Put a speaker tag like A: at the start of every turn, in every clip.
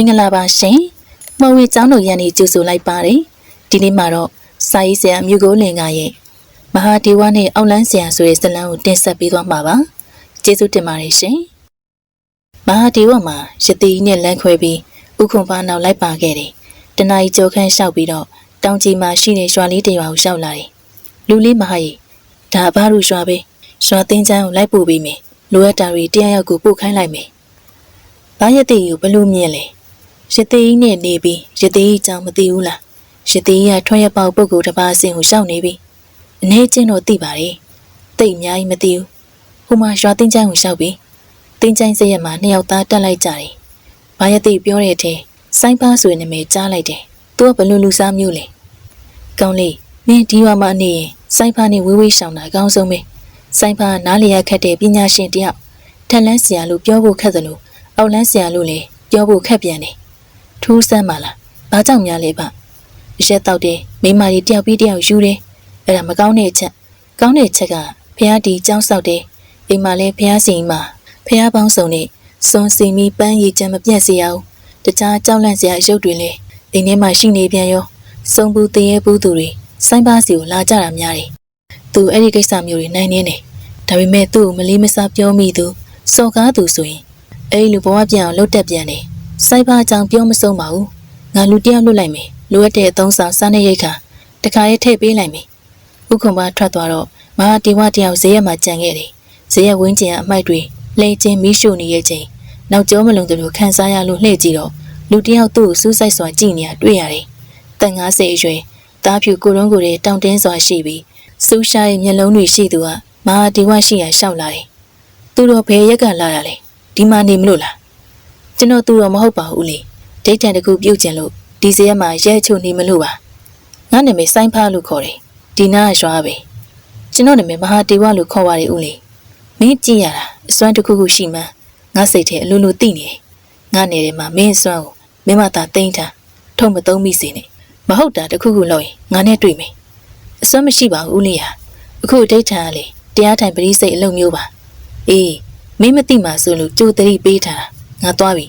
A: င်္ဂလာပါရှင်။မဝေကျောင်းတော်ရန်နေကြိုဆိုလိုက်ပါတယ်။ဒီနေ့မှာတော့စာရေးဆရာမြူကိုလင်ကရဲ့မဟာဒီဝနဲ့အောက်လန်းဆရာဆိုတဲ့ဇာတ်လမ်းကိုတင်ဆက်ပေးသွားမှာပါ။ကျေးဇူးတင်ပါတယ်ရှင်။မဟာဒီဝမှာရတိနဲ့လမ်းခွဲပြီးဥခုံပါနောက်လိုက်ပါခဲ့တယ်။တနအီကြောခန်းလျှောက်ပြီးတော့တောင်ကြီးမှာရှိတဲ့ရွာလေးတစ်ရွာကိုလျှောက်လာတယ်။လူလေးမဟာကြီးဒါဘာလို့ရွာပဲရွာတင်းချမ်းကိုလိုက်ပို့ပေးမယ်။လိုအပ်တာတွေတရားရောက်ကိုပို့ခိုင်းလိုက်မယ်။ဘာရတိကိုဘလို့မြင်လဲ။ ရသေးကြီးနဲ့နေပြီးရသေးကြီးကြောင့်မသိဘူးလားရသေးကြီးကထွန်းရပေါက်ပုဂ္ဂိုလ်တစ်ပါးအစဉ်ကိုရှောက်နေပြီအနေချင်းတော့သိပါတယ်တိတ်အများကြီးမသိဘူးဟိုမှာရွာတင်းချိုင်းကိုရှောက်ပြီးတင်းချိုင်းစရက်မှာနှစ်ယောက်သားတက်လိုက်ကြတယ်ဘာရသေးပြောတဲ့အထက်စိုင်းပါဆိုတဲ့နာမည်ကြားလိုက်တယ်သူကဘလို့လူစားမျိုးလဲကောင်းလေးမင်းဒီရွာမှာနေရင်စိုင်းပါနဲ့ဝေးဝေးရှောင်တာအကောင်းဆုံးပဲစိုင်းပါကနားလည်ရခက်တဲ့ပညာရှင်တယောက်ထက်လန်းဆရာလို့ပြောဖို့ခက်သလိုအောက်လန်းဆရာလို့လည်းပြောဖို့ခက်ပြန်တယ် ထူးဆန်းပါလားဘာကြောင့်များလဲဗျအရက်တောက်တယ်မိမကြီးတယောက်ပြီးတယောက်ယူတယ်အဲ့ဒါမကောင်းတဲ့အချက်ကောင်းတဲ့ချက်ကဖះဒီကြောင်းဆောက်တယ်အိမ်မှာလဲဖះစီမှာဖះပေါင်းစုံနဲ့စွန်စီမီပန်းရည်ချမ်းမပြတ်စေရအောင်တခြားကြောက်လန့်စရာအရုပ်တွေလဲအိမ်ထဲမှာရှိနေပြန်ရောစုံဘူးတရေဘူးသူတွေစိုင်းပါစီကိုလာကြတာများတယ်သူအဲ့ဒီကိစ္စမျိုးတွေနိုင်နေတယ်ဒါပေမဲ့သူ့ကိုမလေးမစားပြောမိသူစော်ကားသူဆိုရင်အဲ့ဒီလူဘဝပြန်အောင်လှုပ်တက်ပြန်တယ် စိုက်ပါအကြောင်ပြောမဆုံးပါဘူးငါလူတယောက်လွတ်လိုက်မယ်လိုအပ်တဲ့အသုံးဆောင်စားနေရိတ်ခါတခါရေးထည့်ပေးလိုက်မယ်ဥက္ကုံပါထွက်သွားတော့မဟာဒီဝတယောက်ဈေးရက်မှာကြံခဲ့တယ်ဈေးရက်ဝင်းကျင်အမိုက်တွေလှည့်ချင်းမီးရှို့နေရဲ့ချိန်နောက်ကျောမလုံးတို့လိုခန်းစားရလို့လှည့်ကြည့်တော့လူတယောက်သူ့ကိုစူးစိုက်စွာကြည့်နေရတွေ့ရတယ်တန်90အရွယ်တားဖြူကိုရုံးကိုယ်တောင်တင်းစွာရှိပြီးစူးရှားရဲ့မျက်လုံးတွေရှိသူကမဟာဒီဝရှိရရှောက်လာတယ်သူတို့ဘယ်ရက်ကလာတာလဲဒီမှာနေမလို့လား ကျွန်တော်သူတော့မဟုတ်ပါဘူးလေဒိတ်တန်တစ်ခုပြုတ်ကျင်လို့ဒီစရက်မှာရဲချုံနေမလို့ပါငါနာမည်စိုင်းဖားလို့ခေါ်တယ်ဒီနာကရွာပဲကျွန်တော်နာမည်မဟာတေဝလို့ခေါ်ပါတယ်ဦးလေမင်းကြည့်ရတာအစွမ်းတစ်ခုခုရှိမှန်းငါစိတ်ထဲအလိုလိုသိနေတယ်ငါနေတယ်မှာမင်းအစွမ်းကိုမင်းမသာတိမ့်ထားထုံမသုံးမိစေနဲ့မဟုတ်တာတစ်ခုခုလို့ရင်ငါနဲ့တွေ့မယ်အစွမ်းမရှိပါဘူးဦးလေးဟာအခုဒိတ်ထန်ကလေတရားထိုင်ပရိစိတ်အလုပ်မျိုးပါအေးမင်းမသိမှဆိုလို့ကြိုတတိပေးထားတာ ငါသွားပြီ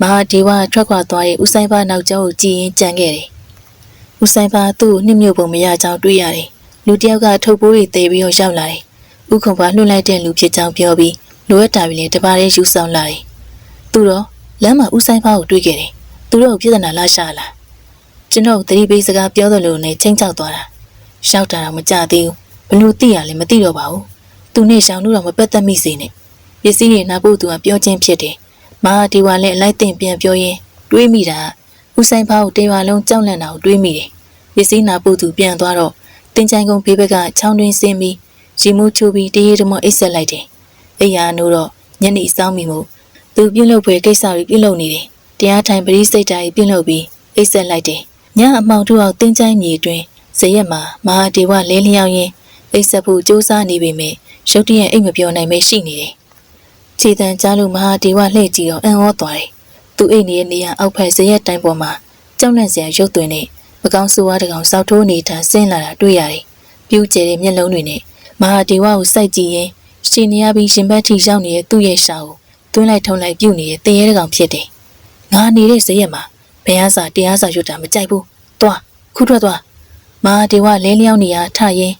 A: မဟာဒေဝထွက်ခွာသွားတဲ့ဦးဆိုင်ပါနောက်ကျောကိုကြည်ရင်ကြံခဲ့တယ်။ဦးဆိုင်ပါသူ့ကိုနှိမ့်မြုပ်ပုံမရကြောင်းတွေ့ရတယ်။လူတစ်ယောက်ကထုတ်ပိုးတွေတေပြီးတော့ရောက်လာတယ်။ဥခုံပါလွှတ်လိုက်တဲ့လူဖြစ်ကြောင်းပြောပြီးလိုအပ်တာတွေလည်းတပါးလေးယူဆောင်လာတယ်။သူတော့လမ်းမှာဦးဆိုင်ပါကိုတွေ့ခဲ့တယ်။သူတို့ကိုပြဿနာလာရှာလာ။ကျွန်တော်သတိပေးစကားပြောသလိုနဲ့ချင်းချောက်သွားတာ။ရှောက်တာတော့မကြသေးဘူး။ဘလို့သိရလဲမသိတော့ပါဘူး။သူနဲ့ရှောင်းလို့တော့မပတ်သက်မိစေနဲ့။ပစ္စည်းတွေနာဖို့သူကပြောချင်းဖြစ်တယ်။ မဟာဒီဝါလည်းအလိုက်တင်ပြန်ပြောရင်တွေးမိတာကဦးဆိုင်ဖောက်ကိုတေဝါလုံးကြောက်လန့်တာကိုတွေးမိတယ်။ပစ္စည်းနာပုတ်သူပြန်သွားတော့တင်ချိုင်ကုန်းဘေးဘက်ကချောင်းတွင်းဆင်းပြီးရီမှုချိုးပြီးတရေတမောအိတ်ဆက်လိုက်တယ်။အိယာနိုးတော့ညနေစောင်းမိမှုသူပြုတ်လုဖွယ်ကိစ္စတွေပြုတ်လုနေတယ်။တရားထိုင်ပရိစိတ်တာကြီးပြုတ်လုပြီးအိတ်ဆက်လိုက်တယ်။ညအမောင်တို့အောင်တင်ချိုင်မြေတွင်ဇရက်မှာမဟာဒီဝလဲလျောင်းရင်အိတ်ဆက်ဖို့စူးစမ်းနေပေမဲ့ရုတ်တရက်အိတ်မပြောနိုင်ပဲရှိနေတယ်။ ခြေတံကြားလို့မဟာဒေဝလှည့်ကြည့်တော့အံ့ဩသွားတယ်။သူအိတ်နေတဲ့နေရာအောက်ဖက်ဇရက်တိုင်းပေါ်မှာကြောက်လန့်စရာရုပ်သွင်းနဲ့မကောင်းဆိုးဝါးတစ်ကောင်စောက်ထိုးနေတာဆင်းလာတာတွေ့ရတယ်။ပြူးကျဲတဲ့မျက်လုံးတွေနဲ့မဟာဒေဝကိုစိုက်ကြည့်ရင်ရှင်နေရပြီးရှင်ဘက်ထိရောက်နေတဲ့သူ့ရဲ့ရှာကိုတွင်းလိုက်ထုံလိုက်ပြုတ်နေတဲ့တရေတစ်ကောင်ဖြစ်တယ်။ငါနေတဲ့ဇရက်မှာဘယ်ဟာစာတရားစာရွတ်တာမကြိုက်ဘူး။သွားခုထွက်သွားမဟာဒေဝလဲလျောင်းနေရထရင်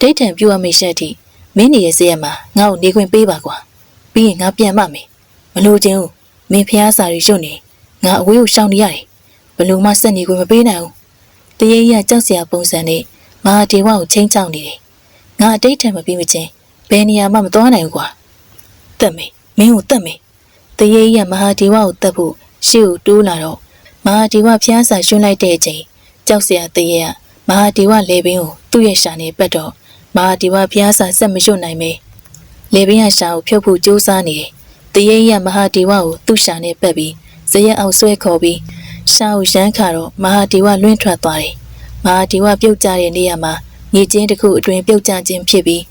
A: ဒိတ်တံပြူရမယ့်ရှက်ထိမင်းနေတဲ့ဇရက်မှာငါ့ကိုနေခွင့်ပေးပါကွာ။ ပြီးရင်ငါပြန်မမယ်မလို့ချင်းဦးမင်းဖျားစာတွေရွတ်နေငါအဝေးကိုရှောင်နေရတယ်ဘလို့မှစက်နေကိုမပေးနိုင်ဘူးတရေကြီးကကြောက်စရာပုံစံနဲ့မဟာဒေဝကိုချင်းချောင်းနေတယ်ငါအတိတ်ထံမပြီးမချင်းဘယ်နေရာမှမသွားနိုင်ဘူးကွာတက်မေမင်းကိုတက်မေတရေကြီးကမဟာဒေဝကိုတက်ဖို့ရှေ့ကိုတိုးလာတော့မဟာဒေဝဖျားစာရွှန်းလိုက်တဲ့အချိန်ကြောက်စရာတရေကမဟာဒေဝလေပင်ကိုသူ့ရဲ့ရှာနေပတ်တော့မဟာဒေဝဖျားစာဆက်မရွတ်နိုင်မေ လေပင်ရရှာကိုဖြုတ်ဖို့ကြိုးစားနေတယ်။တရေရမဟာဒီဝကိုသူ့ရှာနဲ့ပက်ပြီးဇရက်အောင်ဆွဲခေါ်ပြီးရှာကိုရမ်းခါတော့မဟာဒီဝလွင့်ထွက်သွားတယ်။မဟာဒီဝပြုတ်ကျတဲ့နေရာမှာမြေကျင်းတစ်ခုအတွင်ပြုတ်ကျခြင်းဖြစ်ပြီး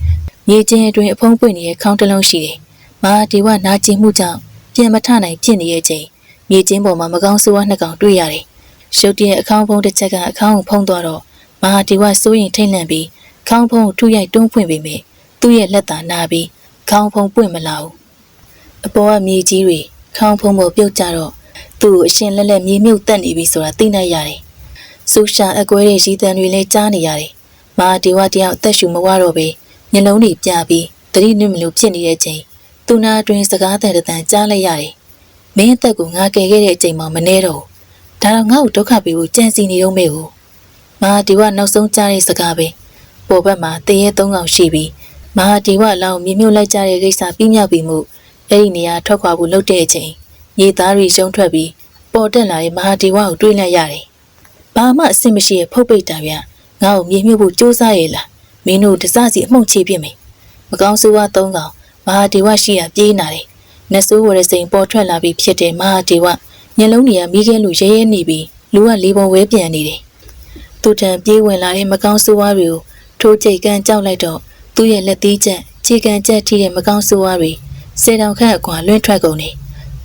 A: မြေကျင်းအတွင်အဖုံးပွင့်နေတဲ့ခေါင်းတစ်လုံးရှိတယ်။မဟာဒီဝနာကျင်မှုကြောင့်ပြန်မထနိုင်ဖြစ်နေရဲ့ချိန်မြေကျင်းပေါ်မှာမကောင်းဆိုးဝါးနှစ်ကောင်တွေ့ရတယ်။ရှုပ်တဲ့အခါဖုံးတစ်ချက်ကအခေါင်းကိုဖုံးသွားတော့မဟာဒီဝစိုးရင်ထိတ်လန့်ပြီးခေါင်းဖုံးကိုထုရိုက်တွန်းဖွင့်ပြီးမြသူ့ရဲ့လက်သာနာပြီး ခေါင်းဖုံးပွင့်မလာဘူးအပေါ်ကမြေကြီးတွေခေါင်းဖုံးပေါ်ပြုတ်ကြတော့တသူ့ကိုအရှင်လက်လက်မြေမြုပ်တက်နေပြီဆိုတာသိနိုင်ရတယ်။ဆူရှာအကွဲတဲ့ရီတန်တွေလည်းကြားနေရတယ်။မဟာဒီဝတယောက်အသက်ရှူမဝတော့ပဲမျက်လုံးတွေပြပြီးတတိနစ်မလို့ဖြစ်နေတဲ့ချိန်သူနာအတွင်းစကားတဲ့တန်ကြားလိုက်ရတယ်။မင်းအသက်ကိုငါကယ်ခဲ့တဲ့အချိန်မှမနှဲတော့ဘူးဒါတော့ငါ့ကိုဒုက္ခပေးဖို့ကြံစီနေတော့မေကိုမဟာဒီဝနောက်ဆုံးကြားတဲ့စကားပဲပေါ်ဘက်မှာတရေသုံးကောင်ရှိပြီး မဟာဒီဝလောင်မြင်မြုပ်လိုက်ကြတဲ့ကိစ္စပြီးမြောက်ပြီးမှုအဲ့ဒီနေရာထွက်ခွာဖို့လုပ်တဲ့အချိန်မြေသားတွေရှုံးထွက်ပြီးပေါ်တက်လာတဲ့မဟာဒီဝကိုတွေးလိုက်ရတယ်ဘာမှအဆင်မရှိရဲ့ဖုတ်ပိတ်တာဗျငါ့ကိုမြင်မြုပ်ဖို့စူးစမ်းရလားမင်းတို့တစစီအမှုန့်ချေပြစ်မယ်မကောင်းဆိုးဝါးသုံးကောင်မဟာဒီဝရှိရပြေးနာတယ်နတ်ဆိုးဝရစိန်ပေါ်ထွက်လာပြီးဖြစ်တဲ့မဟာဒီဝမျက်လုံးတွေကမိခဲလူရဲရဲနေပြီးလူကလေးပုံဝဲပြန်နေတယ်သူတန်ပြေးဝင်လာတဲ့မကောင်းဆိုးဝါးတွေကိုထိုးချိတ်ကန်ကြောက်လိုက်တော့ သူ့ရဲ့လက်သီးချက်ခြေကန်ချက်ထိတဲ့မကောင်းဆိုးဝါးတွေစေတောင်ခန့်အကွာလွင့်ထွက်ကုန်နေ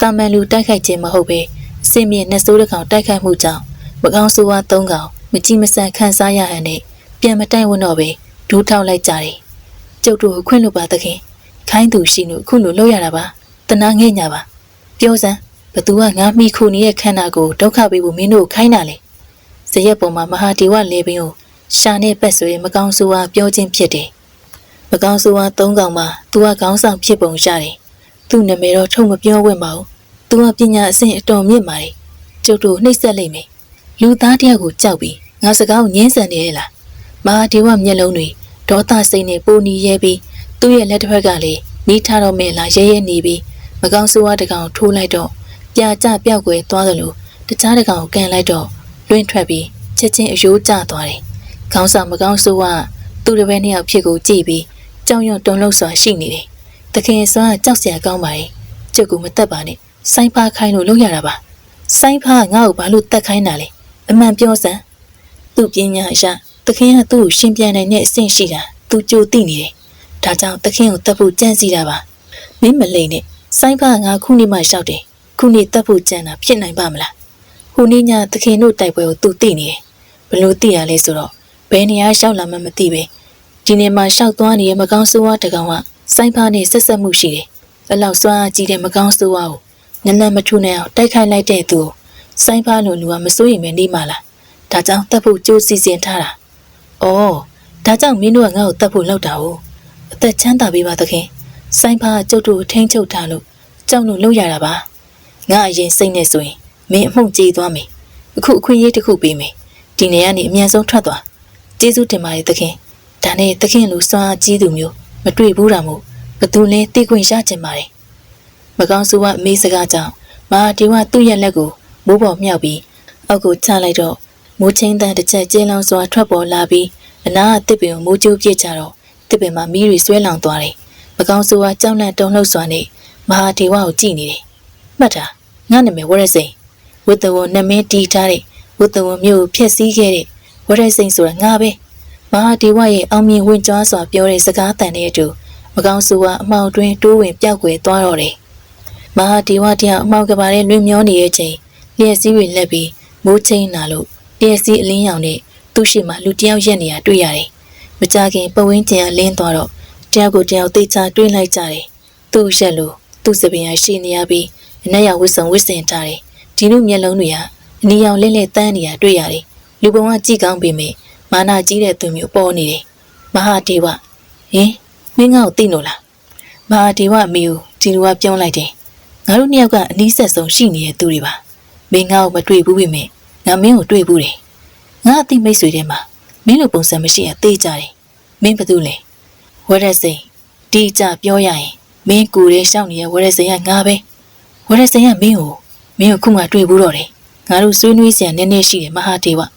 A: တာမန်လူတိုက်ခိုက်ခြင်းမဟုတ်ပဲအစင်မြင့်နှဆိုးတစ်ကောင်တိုက်ခိုက်မှုကြောင့်မကောင်းဆိုးဝါးသုံးကောင်မကြည့်မဆန်ခန်းစားရဟန်နဲ့ပြန်မတိုင်ဝန်းတော့ပဲဒူးထောက်လိုက်ကြတယ်ကျုပ်တို့ကိုခွင့်လွှတ်ပါသခင်ခိုင်းသူရှိလို့အခုလိုလုပ်ရတာပါတနာငဲ့ညာပါပြောစမ်းဘသူကငါမိခုနေတဲ့ခန္ဓာကိုဒုက္ခပေးဖို့မင်းတို့ခိုင်းတာလေဇရက်ပေါ်မှာမဟာဒီဝလေပင်ကိုရှာနေပက်ဆိုရင်မကောင်းဆိုးဝါးပြောခြင်းဖြစ်တယ် မကောင်းဆိုးဝါးသုံးကောင်မှာသူကခေါင်းဆောင်ဖြစ်ပုံရတယ်သူ့နာမည်တော့ထုံမပြောဝင့်ပါဘူးသူကပညာအဆင့်အတော်မြင့်ပါတယ်ကျုပ်တို့နှိမ့်ဆက်လိမ့်မယ်လူသားတယောက်ကိုကြောက်ပြီးငါစကားကိုငင်းဆန်နေရလားမဟာဒီဝမျက်လုံးတွေဒေါသစိတ်နဲ့ပူနီရဲပြီးသူ့ရဲ့လက်တစ်ဖက်ကလည်းမိထားတော့မယ်လားရဲရဲနေပြီးမကောင်းဆိုးဝါးတကောင်ထိုးလိုက်တော့ပြာကျပြောက်ွယ်သွားသလိုတခြားတကောင်ကန်လိုက်တော့လွင့်ထွက်ပြီးချက်ချင်းအယိုးကျသွားတယ်။ခေါင်းဆောင်မကောင်းဆိုးဝါးသူ့တစ်ပည့်နှစ်ယောက်ဖြစ်ကိုကြည့်ပြီး ကြောင်ရွံ့တုန်လှုပ်စွာရှိနေတယ်။တခင်စွာကြောက်စရာကောင်းပါရဲ့။ကျုပ်ကမတက်ပါနဲ့။စိုင်းဖားခိုင်းလို့လုပ်ရတာပါ။စိုင်းဖားငါ့ကိုဘာလို့တက်ခိုင်းတာလဲ။အမှန်ပြောစမ်း။သူ့ပညာအရတခင်ကသူ့ကိုရှင်းပြနိုင်တဲ့အဆင့်ရှိတာသူကြိုသိနေတယ်။ဒါကြောင့်တခင်ကိုတက်ဖို့ကြံစီတာပါ။မင်းမလိမ့်နဲ့စိုင်းဖားငါခုနှစ်မှရှောက်တယ်။ခုနှစ်တက်ဖို့ကြံတာဖြစ်နိုင်ပါမလား။ဟိုနေ့ညတခင်တို့တိုက်ပွဲကိုသူသိနေတယ်။ဘလို့သိရလဲဆိုတော့ဘယ်နေရာရှောက်လာမှမသိပဲ ဒီနေ့မှရှောက်သွားနေတဲ့မကောင်းဆိုးဝါးတကောင်ကစိုင်းဖားနဲ့ဆက်ဆက်မှုရှိတယ်။အလောက်စွမ်းအားကြီးတဲ့မကောင်းဆိုးဝါးကိုနက်နက်မထူနိုင်အောင်တိုက်ခိုက်လိုက်တဲ့သူကိုစိုင်းဖားလိုလူကမစိုးရိမ်မနေမှလား။ဒါကြောင့်တပ်ဖို့ကြိုးစီစဉ်ထားတာ။အော်ဒါကြောင့်မင်းတို့ကငါ့ကိုတပ်ဖို့လောက်တာ哦။အသက်ချမ်းသာပေးပါသခင်။စိုင်းဖားကကျုပ်တို့ကိုထိန်းချုပ်ထားလို့ကြောက်လို့လုပ်ရတာပါ။ငါအရင်စိတ်နဲ့ဆိုရင်မင်းအမှုန့်ကြေးသွားမယ်။အခုအခွင့်အရေးတစ်ခုပေးမယ်။ဒီနေရာကနေအမြန်ဆုံးထွက်သွား။ကျေးဇူးတင်ပါတယ်သခင်။ ဒါနဲ့သခင်လူစွမ်းအားကြီးသူမျိုးမတွေ့ဘူးတာမို့ဘသူလဲသိခွင့်ရချင်ပါတယ်။မကောင်းဆိုးကအမေးစကားကြောင့်မဟာဒီဝသူ့ရဲ့လက်ကိုမိုးပေါ်မြောက်ပြီးအောက်ကိုချလိုက်တော့မိုးချင်းတန်းတစ်ချက်ကျင်းလောင်စွာထွက်ပေါ်လာပြီးအနားအတစ်ပင်ကိုမိုးကြိုးပြစ်ကြတော့တစ်ပင်မှာမီးတွေဆွဲလောင်သွားတယ်။မကောင်းဆိုးကကြောက်လန့်တုန်လှုပ်စွာနဲ့မဟာဒီဝကိုကြည့်နေတယ်။မှတ်တာငါနာမည်ဝရစိန်ဝတ်တဝနမင်းတီးထားတဲ့ဝတ်တဝမျိုးကိုဖျက်ဆီးခဲ့တဲ့ဝရစိန်ဆိုတာငါပဲ။ မဟာဒီဝရဲ့အောင်မြင်ဝင်ကြွားစွာပြောတဲ့စကားတန်တဲ့အတူမကောင်းဆိုကအမောက်တွင်တိုးဝင်ပြောက်ွယ်သွားတော့တယ်။မဟာဒီဝတရားအမောက်ကပါတဲ့လွင်မျောနေတဲ့အချိန်လျက်စီးတွေလက်ပြီးမိုးချင်းလာလို့လျက်စီးအလင်းရောင်နဲ့သူ့ရှိမှလူတယောက်ရက်နေတာတွေ့ရတယ်။မကြခင်ပဝင်းကျင်အလင်းသွားတော့တယောက်ကိုတယောက်သိချတွေးလိုက်ကြတယ်။သူ့ရက်လို့သူ့စပင်ရရှိနေရပြီးအနက်ရောင်ဝစ်စုံဝစ်စင်ထားတယ်။ဒီလူမျက်လုံးတွေကအနီရောင်လင်းလင်းတန်းနေတာတွေ့ရတယ်။လူပုံကကြည့်ကောင်းပေမဲ့ မာနာကြီးတဲ့သူမျိုးပေါ်နေတယ်။မဟာဒေဝဟင်မင်းငါ့ကိုသိလို့လား။မဟာဒေဝအမေကိုဒီလူကပြောလိုက်တယ်။ငါတို့နှစ်ယောက်ကအနီးဆက်ဆုံးရှိနေတဲ့သူတွေပါ။မင်းငါ့ကိုမတွေ့ဘူးပေမဲ့ငါမင်းကိုတွေ့ဘူးတယ်။ငါအသိမိတ်ဆွေထဲမှာမင်းလိုပုံစံမရှိရင်သိကြတယ်။မင်းဘာလုပ်လဲ။ဝရစိန်ဒီကြပြောရရင်မင်းကိုယ်ရဲရှောက်နေတဲ့ဝရစိန်ကငါပဲ။ဝရစိန်ကမင်းကိုမင်းကိုခုမှတွေ့ဘူးတော့တယ်။ငါတို့ဆွေးနွေးစရာနည်းနည်းရှိတယ်မဟာဒေဝ။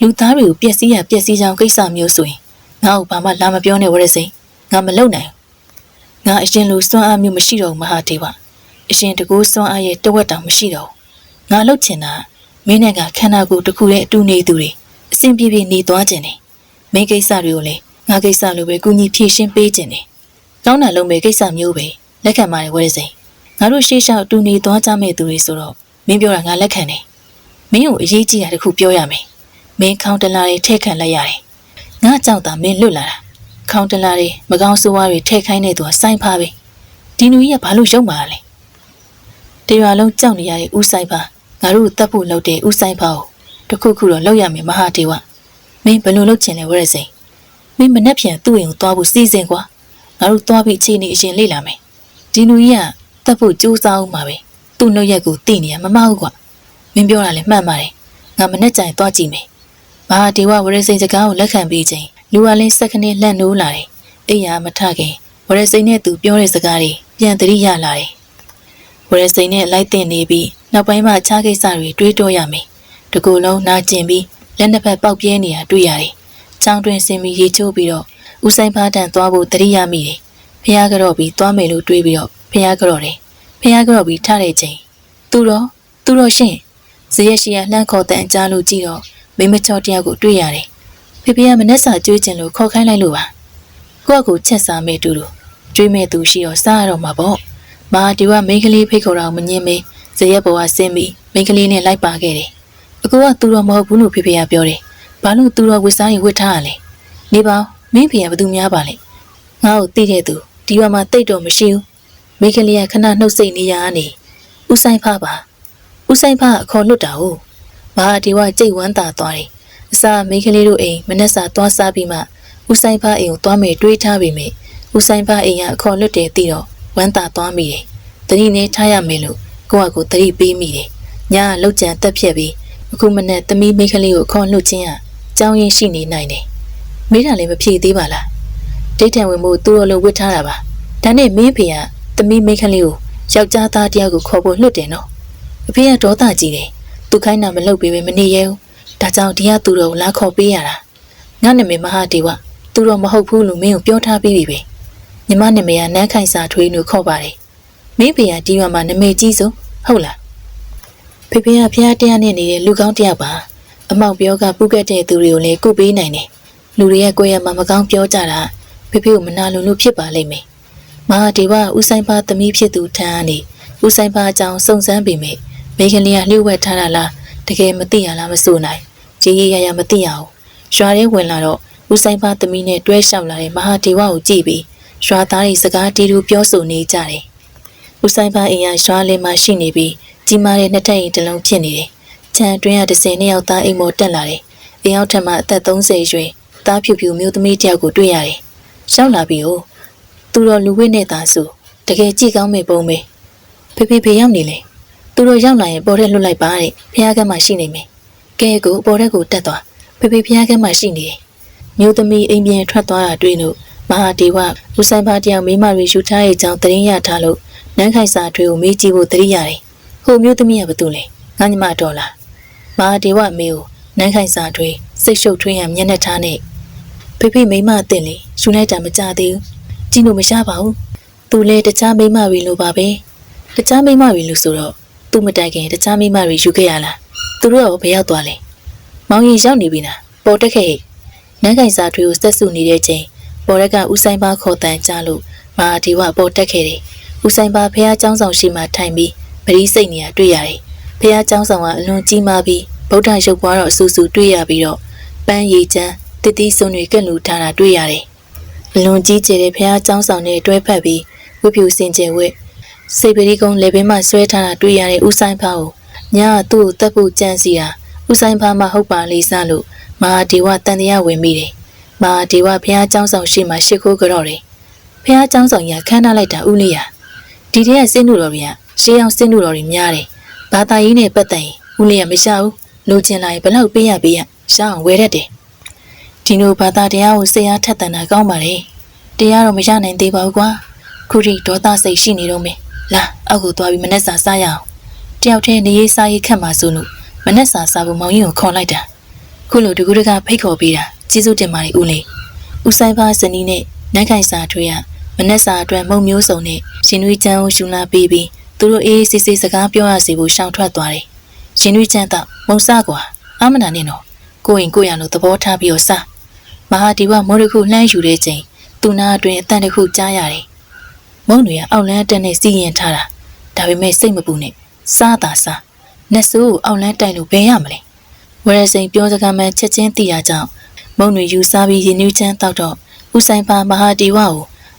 A: လူသားတွေကိုပျက်စီးရပျက်စီးကြောင်ကိစ္စမျိုးဆိုရင်ငါ့ကိုဘာမှလာမပြောနဲ့ဝရစိန်။ငါမလုပ်နိုင်ဘူး။ငါအရင်လိုစွမ်းအားမျိုးမရှိတော့ဘူးမဟာဒေဝ။အရင်တကူစွမ်းအားရဲ့တဝက်တောင်မရှိတော့ဘူး။ငါလှုပ်ချင်တာမင်းနဲ့ကခန္ဓာကိုယ်တစ်ခုရဲ့အတူနေသူတွေအဆင်ပြေပြေနေသွားခြင်းတယ်။မင်းကိစ္စတွေကိုလည်းငါကိစ္စလိုပဲကူညီဖြေရှင်းပေးခြင်းတယ်။ကောင်းတာလုံးပဲကိစ္စမျိုးပဲလက်ခံပါတယ်ဝရစိန်။ငါတို့ရှေ့လျှောက်အတူနေသွားကြမယ့်သူတွေဆိုတော့မင်းပြောတာငါလက်ခံတယ်။မင်းကိုအရေးကြီးတာတစ်ခုပြောရမယ်။ မင်းခေါင်းတလာတွေထည့်ခံလိုက်ရတယ်။ငါကြောက်တာမင်းလွတ်လာတာ။ခေါင်းတလာတွေမကောင်းဆိုးဝါးတွေထည့်ခိုင်းတဲ့သူကစိုင်းဖားပဲ။ဒီနူကြီးကဘာလို့ရုပ်မာလဲ။တရွာလုံးကြောက်နေရတဲ့ဦးဆိုင်ဖာငငါတို့တတ်ဖို့လုပ်တဲ့ဥဆိုင်ဖောက်တခုခုတော့လုပ်ရမယ်မဟာဒေဝမင်းဘယ်လိုလုပ်ချင်လဲဝရစိန်မင်းမနှက်ပြန်သူ့အိမ်ကိုသွားဖို့စီစဉ်ကွာငါတို့သွားပြီးအခြေအနေအရင်လေ့လာမယ်ဒီလူကြီးကတတ်ဖို့ကြိုးစားအောင်ပါပဲသူ့နှုတ်ရက်ကိုသိနေရမမဟုတ်ကွာမင်းပြောတာလည်းမှန်ပါတယ်ငါမနှက်ကြိုင်သွားကြည့်မယ် မဟာဒေဝဝရစိန်စကားကိုလက်ခံပြီးချိန်လူကလည်းစက္ကနဲ့လှန့်နိုးလာတယ်အိယာမထခင်ဝရစိန်နဲ့သူပြောတဲ့စကားတွေပြန်သတိရလာတယ်ဝရစိန်နဲ့လိုက်တင်နေပြီးနောက်ပိုင်းမှာအခြားကိစ္စတွေတွေးတောရမယ်တကူလုံးနာကျင်ပြီးလက်နှစ်ဖက်ပေါက်ပြဲနေတာတွေ့ရတယ်ချောင်းတွင်ဆင်ပြီးရေချိုးပြီးတော့ဦးဆိုင်ဖားတန်သွားဖို့တတိယမိတယ်ဖះကြော့ပြီးသွားမယ်လို့တွေးပြီးတော့ဖះကြော့တယ်ဖះကြော့ပြီးထားတဲ့ချိန်သူတော့သူတော့ရှင့်ဇရက်ရှိရလှမ်းခေါ်တန်ကြားလို့ကြည့်တော့ မိမချော့တယောက်ကိုတွေ့ရတယ်ဖေဖေကမနဲ့စာကြွေးကျင်လို့ခေါ်ခိုင်းလိုက်လို့ပါကိုယ့်ကိုချက်စားမဲ့တူတူကြွေးမဲ့သူရှိတော့စားရတော့မှာပေါ့မာဒီကမိန်းကလေးဖိတ်ခေါ်တာကိုမငင်းမေးဇရက်ဘဝဆင်းပြီးမိန်းကလေးနဲ့လိုက်ပါခဲ့တယ်အကူကသူတော်မဟုတ်ဘူးလို့ဖေဖေကပြောတယ်ဘာလို့သူတော်ဝစ်စားရင်ဝစ်ထားရလဲနေပါဦးမင်းဖေကဘယ်သူများပါလဲငါ့ကိုသိတဲ့သူဒီဘက်မှာတိတ်တော့မရှိဘူးမိန်းကလေးကခဏနှုတ်ဆက်နေရကနေဦးဆိုင်ဖပါဦးဆိုင်ဖအခေါ်လွတ်တာဟုတ် မာဒီကကြိတ်ဝမ်းသာသွားတယ်အစာမိန်းကလေးတို့အိမ်မနှက်စာသွားစားပြီးမှဦးဆိုင်ဖအိမ်ကိုသွားမယ်တွေးထားပြီးမိဦးဆိုင်ဖအိမ်ကအခေါ်လွတ်တယ်သိတော့ဝမ်းသာသွားမိတယ်တတိနဲ့ထားရမယ်လို့ကိုယ့်အကိုတတိပေးမိတယ်ညာကလောက်ကြံတက်ဖြက်ပြီးအခုမနဲ့သမီးမိန်းကလေးကိုခေါ်လွတ်ခြင်းဟာကြောင်းရင်ရှိနေနိုင်တယ်မိတာလည်းမဖြေသေးပါလားဒိတ်ထံဝင်မှုသူ့လိုဝစ်ထားတာပါဒါနဲ့မင်းဖေကသမီးမိန်းကလေးကိုယောက်ျားသားတယောက်ကိုခေါ်ဖို့လွတ်တယ်နော်အဖေကဒေါသကြီးတယ် သူခိုင်းတာမလုပ်ပေးပဲမနေရဲဘူးဒါကြောင့်ဒီကသူတော်ကိုလာခေါ်ပေးရတာငါနာမည်မဟာဒေဝသူတော်မဟုတ်ဘူးလို့မင်းကိုပြောထားပြီးပြီပဲညီမနာမည်ကနန်းခိုင်စာထွေးလို့ခေါ်ပါတယ်မင်းဖေကဒီမှာနာမည်ကြီးဆုံးဟုတ်လားဖေဖေကဖះတရားနဲ့နေတဲ့လူကောင်းတယောက်ပါအမောက်ပြောကပူကတ်တဲ့သူတွေကိုလည်းကုပေးနိုင်တယ်လူတွေရဲ့ကိုယ်ရမှာမကောင်းပြောကြတာဖေဖေကိုမနာလိုလို့ဖြစ်ပါလိမ့်မယ်မဟာဒေဝဦးဆိုင်ပါသမီးဖြစ်သူထမ်းအနေဦးဆိုင်ပါအကြောင်းစုံစမ်းပေမယ့် မိခင်လေးကလျှို့ဝှက်ထားတာလားတကယ်မသိရလားမဆိုနိုင်ကြီးရရမသိရအောင်ရွာထဲဝင်လာတော့ဦးဆိုင်ပါသမီးနဲ့တွဲလျှောက်လာတဲ့မဟာဒေဝကိုကြည့်ပြီးရွာသားတွေစကားတီးတူပြောဆိုနေကြတယ်ဦးဆိုင်ပါအိမ်ကရွာလင်းမှာရှိနေပြီးကြီးမားတဲ့နှစ်ထပ်အိမ်တစ်လုံးဖြစ်နေတယ်ခြံအတွင်းကတစ်စင်နှစ်ယောက်သားအိမ်ပေါ်တက်လာတယ်အိမ်အောက်ထပ်မှာအသက်30ရွယ်သားဖြူဖြူမျိုးသမီးတစ်ယောက်ကိုတွေ့ရတယ်ရောက်လာပြီး哦သူတော်လူဝိနဲ့သားဆိုတကယ်ကြည့်ကောင်းမဲ့ပုံပဲဖေဖေဖေရောက်နေလေ သူတို့ရောက်လာရင်ပေါ်ထဲလွတ်လိုက်ပါတဲ့ဖះကမ်းမှာရှိနေမယ်ကဲကိုပေါ်ထဲကိုတက်သွားဖေဖေဖះကမ်းမှာရှိနေတယ်မျိုးသမီးအိမ်ပြန်ထွက်သွားတာတွေ့လို့မဟာဒေဝဦးဆိုင်ပါတယောက်မိမတွေယူထားရဲ့အကြောင်းသတင်းရထားလို့နန်းခိုင်စာထွေကိုမေးကြည့်ဖို့တရိရတယ်ဟိုမျိုးသမီးကဘာတူလဲငါညီမတော်လားမဟာဒေဝမေကိုနန်းခိုင်စာထွေစိတ်ရှုပ်ထွေးရမျက်နှာထားနဲ့ဖေဖေမိမအစ်စ်လေယူလိုက်တာမကြသေးဘူးကြည့်လို့မရပါဘူးသူလဲတခြားမိမတွေလိုပါပဲတခြားမိမတွေလို့ဆိုတော့ သူ့မတိုင်ခင်တခြားမိမတွေယူခဲ့ရလားသူတို့ကဘယ်ရောက်သွားလဲမောင်ရင်ရောက်နေပြီလားပေါ်တက်ခဲ့ဟဲ့နန်းခိုင်စာထွေကိုဆက်စုနေတဲ့ချိန်ပေါ်ရက်ကဦးဆိုင်ပါခေါ်တန်ကြလို့မာဒီဝပေါ်တက်ခဲ့တယ်ဦးဆိုင်ပါဖះเจ้าဆောင်ရှိမှထိုင်ပြီးပရိစိတ်နေရတွေ့ရတယ်ဖះเจ้าဆောင်ကအလွန်ကြီးမားပြီးဗုဒ္ဓရုပ်ပွားတော့အဆူဆူတွေ့ရပြီးတော့ပန်းရည်ချမ်းတတိစုံတွေကက်လူထားတာတွေ့ရတယ်အလွန်ကြီးကျယ်တဲ့ဖះเจ้าဆောင်နဲ့တွဲဖက်ပြီးဝိဖြူစင်ကြယ်ဝဲ စိတ်ပရိကုံလေပင်မှဆွဲထားတာတွေ့ရတဲ့ဦးဆိုင်ဖားကိုညာကသူ့ကိုတက်ဖို့ကြံစီတာဦးဆိုင်ဖားမှဟုတ်ပါလိမ့်စလို့မဟာဒေဝတန်တရားဝင်မိတယ်။မဟာဒေဝဘုရားကျောင်းဆောင်ရှိမှရှ िख ိုးကြော့တယ်။ဘုရားကျောင်းဆောင်ရခန်းထားလိုက်တာဦးလေးရဒီတည်းကစင်းတို့တော်ဗျာရှေးအောင်စင်းတို့တော်တွေများတယ်။ဘာသာရေးနဲ့ပတ်သက်ရင်ဦးလေးရမရှာဘူး။လိုချင်လာရင်ဘလောက်ပေးရပေးရရှောင်းဝယ်တတ်တယ်။ဒီလိုဘာသာတရားကိုဆရာထက်တန်တာကောင်းပါလေ။တရားတော့မရနိုင်သေးပါဘူးကွာ။ခုထိဒေါသစိတ်ရှိနေတော့မယ်။ လာအောက်ကိုသွားပြီးမနှက်စာစားရအောင်။တယောက်တည်းနေရေးစားရေးခက်မှာဆိုလို့မနှက်စာစားဖို့မောင်ကြီးကိုခေါ်လိုက်တာ။ခုလိုတကူတကဖိတ်ခေါ်ပေးတာကျေးဇူးတင်ပါတယ်ဦးလေး။ဦးဆိုင်ပါဇနီးနဲ့နန်းခိုင်စာထွေးရမနှက်စာအတွက်မုံမျိုးစုံနဲ့ရှင်နွေးချမ်းကိုယူလာပေးပြီးသူတို့အေးအေးဆေးဆေးစကားပြောရစီဖို့ရှောင်ထွက်သွားတယ်။ရှင်နွေးချမ်းတော့မုံစားကွာအမနာနဲ့တော့ကိုရင်ကိုရံလို့သဘောထားပြီးတော့စားမဟာဒီဝမော်ရခုလှမ်းယူတဲ့ချိန်သူနာအတွင်အတန်တစ်ခုကြားရတယ်။ မုံတွေကအောက်လန်းတက်နဲ့စီရင်ထားတာဒါပေမဲ့စိတ်မပူနဲ့စားတာစားနတ်ဆိုးကိုအောက်လန်းတိုင်လို့ဘယ်ရမလဲဝရစိန်ပြောစကားမှချက်ချင်းသိရကြောင်းမုံတွေယူစားပြီးရင်နူးချမ်းတောက်တော့ဦးဆိုင်ပါမဟာဒီဝကို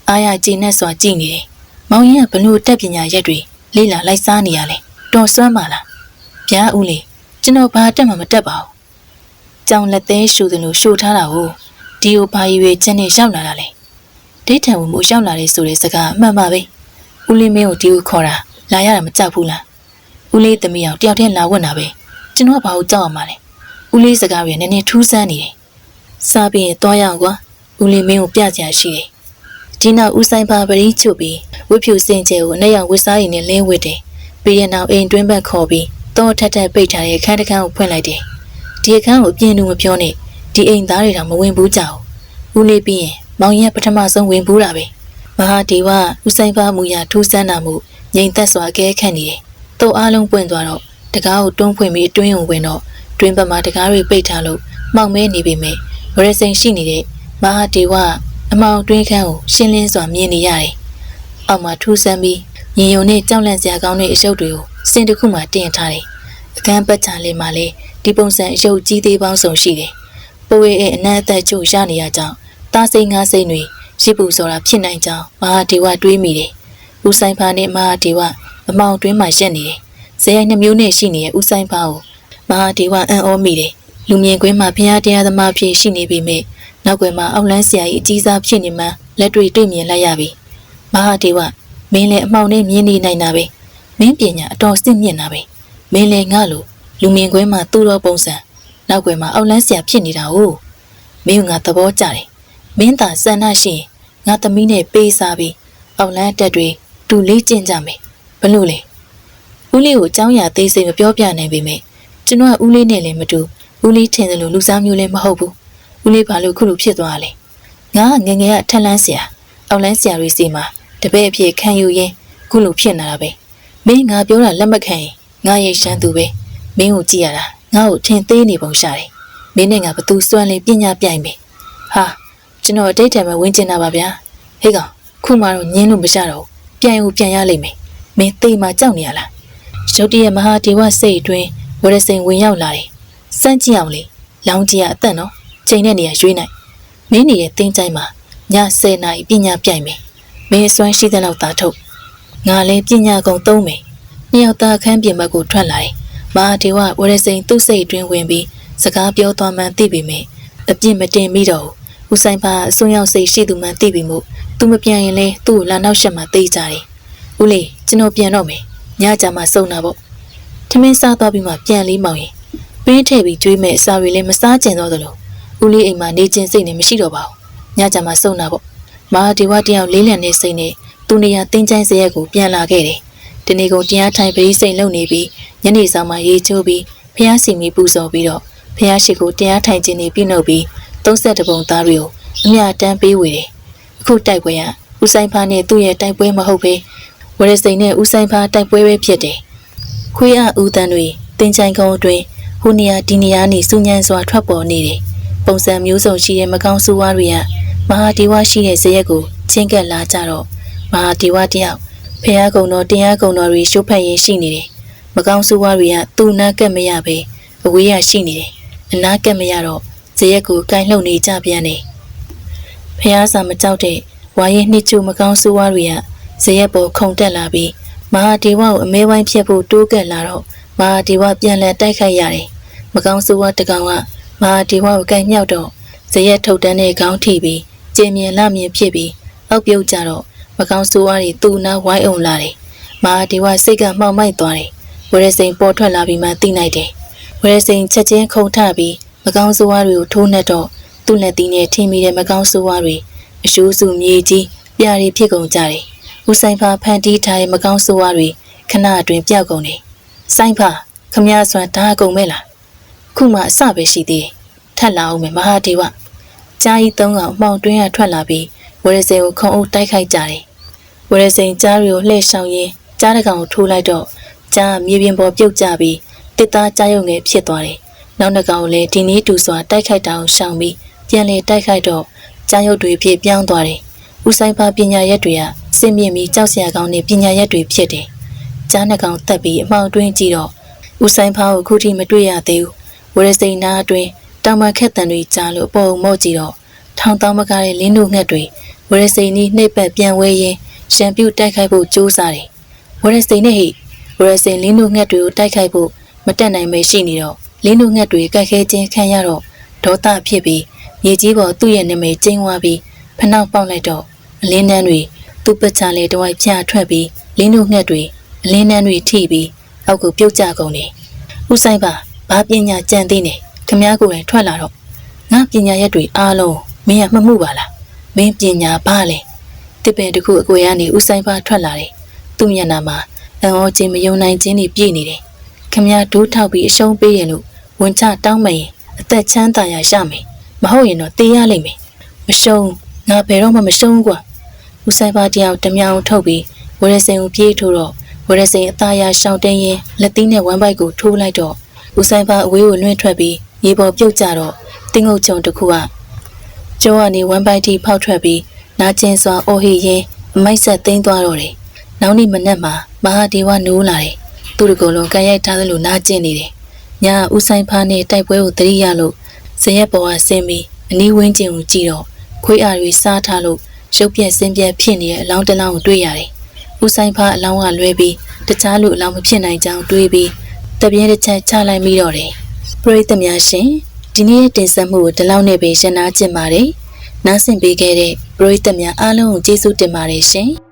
A: အားရကြည်နဲ့စွာကြည်နေတယ်။မောင်ရင်ကဘလို့တက်ပညာရက်တွေလေ့လာလိုက်စားနေရလဲ။တော်စွမ်းပါလား။ဗျာဦးလေးကျွန်တော်ဘာတက်မှမတက်ပါဘူးကြောင်လက်သေးရှူတယ်လို့ရှူထားတာကိုဒီကိုဘာရွေချက်နဲ့ရောက်လာတာလဲ ဒိဋ္ဌံဝင်မှုရောက်လာတယ်ဆိုတဲ့စကားအမှန်ပါပဲဦးလေးမင်းကိုဒီကိုခေါ်တာလာရတာမကြောက်ဘူးလားဦးလေးသမီးအောင်တယောက်တည်းလာဝတ်တာပဲကျွန်တော်ကဘာလို့ကြောက်ရမှာလဲဦးလေးစကားတွေနည်းနည်းထူးဆန်းနေတယ်စားပြီးရင်သွားရအောင်ကွာဦးလေးမင်းကိုပြကြရှိတယ်ဒီနောက်ဦးဆိုင်ပါပရိချုပ်ပြီးဝတ်ဖြူစင်ကျဲကိုအနက်ရောင်ဝတ်စားရည်နဲ့လင်းဝတ်တယ်ပြီးရနောက်အိမ်တွင်းဘက်ခေါ်ပြီးတော့ထက်ထက်ပိတ်ထားတဲ့အခန်းတစ်ခန်းကိုဖွင့်လိုက်တယ်ဒီအခန်းကိုအပြင်းလူမပြောနဲ့ဒီအိမ်သားတွေတော့မဝင်ဘူးကြောက်ဦးလေးပြီးရင် မောင်ရင်ပထမဆုံးဝင်ဘူးတာပဲမဟာဒီဝဦးဆိုင်ပါမူရထူးဆန်းတာမှုငြိမ်သက်စွာအကဲခန့်နေတယ်တော့အားလုံးပွင့်သွားတော့တကားကိုတွန်းဖွင့်ပြီးအတွင်းကိုဝင်တော့တွင်းဘက်မှာတကားတွေပိတ်ထားလို့မှောင်မဲနေပေမဲ့ဝရစိန်ရှိနေတဲ့မဟာဒီဝအမောင်တွင်းခန်းကိုရှင်းလင်းစွာမြင်နေရတယ်။အောက်မှာထူးဆန်းပြီးညင်ယုံနဲ့ကြောက်လန့်စရာကောင်းတဲ့အရုပ်တွေကိုစင်တစ်ခုမှတင်ထားတယ်။အခန်းပတ်ချာလေးမှာလည်းဒီပုံစံအရုပ်ကြီးသေးပေါင်းစုံရှိတယ်။ပိုးရဲ့အနက်အသက်ချို့ရနေရကြောင်း တားစိန်ငါးစိန်တွေရစ်ပူဆိုတာဖြစ်နိုင်ကြောင်းမဟာဒီဝတွေးမိတယ်။ဦးဆိုင်ဖာနဲ့မဟာဒီဝအမောင်တွင်းမှာရက်နေတယ်။ဇေယျနှမျိုးနဲ့ရှိနေတဲ့ဦးဆိုင်ဖာကိုမဟာဒီဝအံ့ဩမိတယ်။လူမြင်ကွင်းမှာဖျားတရားသမားဖြစ်ရှိနေပြီမဲ့နောက်ွယ်မှာအောက်လန်းဆရာကြီးအကြီးစားဖြစ်နေမှလက်တွေတွေ့မြင်လိုက်ရပြီ။မဟာဒီဝမင်းလည်းအမှောင်နဲ့မြင်နေနိုင်တာပဲ။မင်းပညာအတော်စစ်မြင့်တာပဲ။မင်းလည်းငါလိုလူမြင်ကွင်းမှာသူ့တော်ပုံစံနောက်ွယ်မှာအောက်လန်းဆရာဖြစ်နေတာ哦။မင်းကငါသဘောကျတယ်။ မင်းသာစန္ဒရှိရင်ငါသမီးနဲ့ပေးစားပြီးအောက်လန်းတက်တွေတူလေးကျင့်ကြမယ်။ဘလို့လဲ။ဦးလေးကိုအကြောင်းအရာသေးစိတ်မပြောပြနိုင်ပေမဲ့ကျွန်တော်ကဦးလေးနဲ့လည်းမတူဦးလေးထင်တယ်လို့လူစားမျိုးလည်းမဟုတ်ဘူးဦးလေးဘာလို့ခုလိုဖြစ်သွားလဲငါငငယ်ကထက်လန်းဆရာအောက်လန်းဆရာတွေစီမှာတပည့်အဖြစ်ခံယူရင်းခုလိုဖြစ်နေတာပဲမင်းငါပြောတာလက်မခံရင်ငါရဲ့ရှမ်းသူပဲမင်းကိုကြည့်ရတာငါ့ကိုထင်သေးနေပုံရှာတယ်မင်းနဲ့ငါဘသူစွမ်းလဲပညာပြိုင်ပဲဟာ ကျွန်တော်အတိတ်တည်းမှာဝင်ကျင်တာပါဗျာဟေးကောင်ခုမှတော့ညင်းလို့မရတော့ဘူးပြန်ဦးပြန်ရလိမ့်မယ်မင်းသိမှကြောက်နေရလားရုတ်တရက်မဟာဒေဝစိတ်အတွင်းဝရစိန်ဝင်ရောက်လာတယ်စမ်းကြည့်အောင်လေလောင်းကြီးကအသက်နော်ချိန်တဲ့နေရာရွေးနိုင်မင်းနေတဲ့တင်းချိုင်းမှာည10နာရီပညာပြိုင်မယ်မင်းအစွမ်းရှိတဲ့လောက်သာထုတ်ငါလည်းပညာကုန်သုံးမယ်နှစ်ယောက်သားအခန်းပြင်ဘက်ကိုထွက်လာတယ်မဟာဒေဝဝရစိန်သူ့စိတ်အတွင်းဝင်ပြီးစကားပြောသွားမှန်းသိပေမဲ့အပြစ်မတင်မိတော့ဘူး ဦးဆိုင်ပါအစွန်းရောက်စိတ်ရှိသူမှန်းသိပြီမို့သူမပြန်ရင်လဲသူ့ကိုလာနောက်ရှက်မှသိကြတယ်ဦးလေးကျွန်တော်ပြန်တော့မယ်ညကြမှာစုံတာပေါ့ထမင်းစားသွားပြီးမှပြန်လေးမောင်ရင်ပင်းထည့်ပြီးကျွေးမဲ့အစာတွေလည်းမစားကျင်တော့သလိုဦးလေးအိမ်မှာနေခြင်းစိတ်နဲ့မရှိတော့ပါဘူးညကြမှာစုံတာပေါ့မဟာဒီဝတယောက်လေးလံနေစိတ်နဲ့သူနေရာတင်းချိုင်းစရက်ကိုပြန်လာခဲ့တယ်ဒီနေ့ကုန်တရားထိုင်ပရိစိတ်လုံနေပြီးညနေဆောင်မှရေချိုးပြီးဖះစီမီပူဇော်ပြီးတော့ဖះရှိကိုတရားထိုင်ခြင်းနေပြုလုပ်ပြီး 32ပုံသားတွေကိုအမြတမ်းပေးဝေတယ်အခုတိုက်ပွဲကဦးဆိုင်ဖားနဲ့သူ့ရဲ့တိုက်ပွဲမဟုတ်ပဲဝရစိန်နဲ့ဦးဆိုင်ဖားတိုက်ပွဲပဲဖြစ်တယ်ခွေးအဦးတန်းတွေတင်ချိုင်ကုန်းအတွင်းဟိုနေရာဒီနေရာနေစူညံစွာထွက်ပေါ်နေတယ်ပုံစံမျိုးစုံရှိတဲ့မကောင်းဆိုးဝါးတွေကမဟာဒီဝရှိတဲ့ဇရက်ကိုချင်းကပ်လာကြတော့မဟာဒီဝတယောက်ဖះကုံတော်တရားကုံတော်တွေရှုပ်ဖက်ရင်းရှိနေတယ်မကောင်းဆိုးဝါးတွေကသူ့နာကပ်မရပဲအဝေးရရှိနေတယ်အနာကပ်မရတော့ ဇရက်ကိုကိုင်းလှုပ်နေကြပြန်တယ်ဖះစာမကြောက်တဲ့ဝါရဲ့နှစ်ချို့မကောင်းဆိုးဝါးတွေကဇရက်ပေါ်ခုန်တက်လာပြီးမဟာဒီဝကိုအမဲဝိုင်းဖြစ်ဖို့တိုးကပ်လာတော့မဟာဒီဝပြန်လည်တိုက်ခိုက်ရတယ်မကောင်းဆိုးဝါးတကောင်ကမဟာဒီဝကိုကိုင်းမြောက်တော့ဇရက်ထုတ်တန်းတဲ့ခေါင်းထိပြီးကျင်မြင်လမြင်ဖြစ်ပြီးအောက်ပြုတ်ကြတော့မကောင်းဆိုးဝါးတွေသူ့နာဝိုင်းအောင်လာတယ်မဟာဒီဝစိတ်ကမှောက်မိုက်သွားတယ်ဝရစိန်ပေါ်ထွက်လာပြီးမှသိနိုင်တယ်ဝရစိန်ချက်ချင်းခုန်ထပြီး မကောင်းဆိုးဝါးတွေကိုထိုးနှက်တော့သူ့လက်သီးနဲ့ထင်းမိတဲ့မကောင်းဆိုးဝါးတွေအရှိုးစုမြေကြီးပြားတွေဖြစ်ကုန်ကြတယ်ဦးဆိုင်ဖာဖန်တီးထားတဲ့မကောင်းဆိုးဝါးတွေခဏအတွင်းပြောက်ကုန်တယ်ဆိုင်ဖာခမရဆွမ်းဓာကုန်မဲ့လားခုမှအစပဲရှိသေးတယ်ထက်လာအောင်မယ်မဟာဒေဝကြားကြီးသုံးကောင်မှောင်တွင်းရထွက်လာပြီးဝရစိန်ကိုခုံအုပ်တိုက်ခိုက်ကြတယ်ဝရစိန်ကြားရီကိုလှည့်ဆောင်ရင်းကြားတကောင်ကိုထိုးလိုက်တော့ကြားမြေပြင်ပေါ်ပြုတ်ကျပြီးတစ်သားကြားရုံငယ်ဖြစ်သွားတယ် နောက်တစ်ကောင်ကိုလည်းဒီနေ့တူစွာတိုက်ခိုက်တာကိုရှောင်ပြီးပြန်လေတိုက်ခိုက်တော့ကြားရုပ်တွေဖြစ်ပြောင်းသွားတယ်ဦးဆိုင်ပါပညာရက်တွေကစင်မြင့်ပြီးကြောက်စရာကောင်းတဲ့ပညာရက်တွေဖြစ်တယ်ကြားနှစ်ကောင်တက်ပြီးအမောင်တွင်းကြည့်တော့ဦးဆိုင်ဖားကိုခုထိမတွေ့ရသေးဘူးဝရစိန်နာအတွင်းတောင်မခက်တန်တွေကြားလို့အပေါ်မော့ကြည့်တော့ထောင်တောင်းမကားတဲ့လင်းတို့ငှက်တွေဝရစိန်နီးနှိပ်ပတ်ပြန်ဝဲရင်းရှံပြူတိုက်ခိုက်ဖို့ကြိုးစားတယ်ဝရစိန်နဲ့ဟိဝရစိန်လင်းတို့ငှက်တွေကိုတိုက်ခိုက်ဖို့မတက်နိုင်ပဲရှိနေတော့ လင်းတို့ငှက်တွေကက်ခဲချင်းခံရတော့ဒေါသဖြစ်ပြီးမြေကြီးပေါ်သူ့ရဲ့နာမည်ကျင်းသွားပြီးဖနှောက်ပေါက်လိုက်တော့အလင်းနှန်းတွေသူ့ပချာလေတဝိုက်ဖြာထွက်ပြီးလင်းတို့ငှက်တွေအလင်းနှန်းတွေထိပြီးအောက်ကိုပြုတ်ကျကုန်တယ်။ဦးဆိုင်ပါဘာပညာကြံသိနေခမားကိုယ်တိုင်ထွက်လာတော့ငါပညာရက်တွေအားလုံးမင်းကမှတ်မှုပါလားမင်းပညာဘာလဲတစ်ပင်တစ်ခုအကွယ်ကနေဦးဆိုင်ပါထွက်လာတယ်။သူ့မျက်နှာမှာအံ့ဩခြင်းမယုံနိုင်ခြင်းတွေပြည့်နေတယ်။ခမားဒိုးထောက်ပြီးအရှုံးပေးရင်လို့ ဝန်ချတောင်းမရင်အသက်ချမ်းသာရရမယ်။မဟုတ်ရင်တော့တေးရလိမ့်မယ်။မရှုံးငါဘယ်တော့မှမရှုံးကွာ။ဦးဆိုင်ပါတယောက်တမြောင်ထုတ်ပြီးဝရစင်ကိုပြေးထိုးတော့ဝရစင်အသားရရှောင်းတင်းရင်လက်သီးနဲ့ဝမ်းပိုက်ကိုထိုးလိုက်တော့ဦးဆိုင်ပါအဝေးကိုလွင့်ထွက်ပြီးရေပေါ်ပြုတ်ကြတော့တင်းငုတ်ချုံတစ်ခုကကျောင်းကနေဝမ်းပိုက်ထိဖောက်ထွက်ပြီးနာကျင်စွာအော်ဟီရင်အမိုက်ဆက်သိမ်းသွားတော့တယ်။နောက်နေ့မနက်မှာမဟာဒေဝနိုးလာတယ်။သူ့တကုံလုံးကန်ရိုက်ထားသလိုနာကျင်နေတယ်။ ညဦးဆိုင်ဖားနဲ့တိုက်ပွဲကိုတရိရလို့ဇရက်ပေါ်ကဆင်းပြီးအနီးဝင်းကျင်ကိုကြည့်တော့ခွေးအားတွေစားထားလို့ရုပ်ပြက်စင်းပြက်ဖြစ်နေတဲ့အလောင်းတစ်လောင်းကိုတွေ့ရတယ်။ဦးဆိုင်ဖားအလောင်းကလွဲပြီးတခြားလူအလောင်းမဖြစ်နိုင်ကြောင်းတွေးပြီးတပြင်းတစ်ချက်ချလိုက်မိတော့တယ်။ပရိသတ်များရှင်ဒီနေ့ရဲ့တင်ဆက်မှုကိုဒီလောက်နဲ့ပဲရှင်းနာကျင်ပါတယ်။နားဆင်ပေးခဲ့တဲ့ပရိသတ်များအားလုံးကိုကျေးဇူးတင်ပါတယ်ရှင်။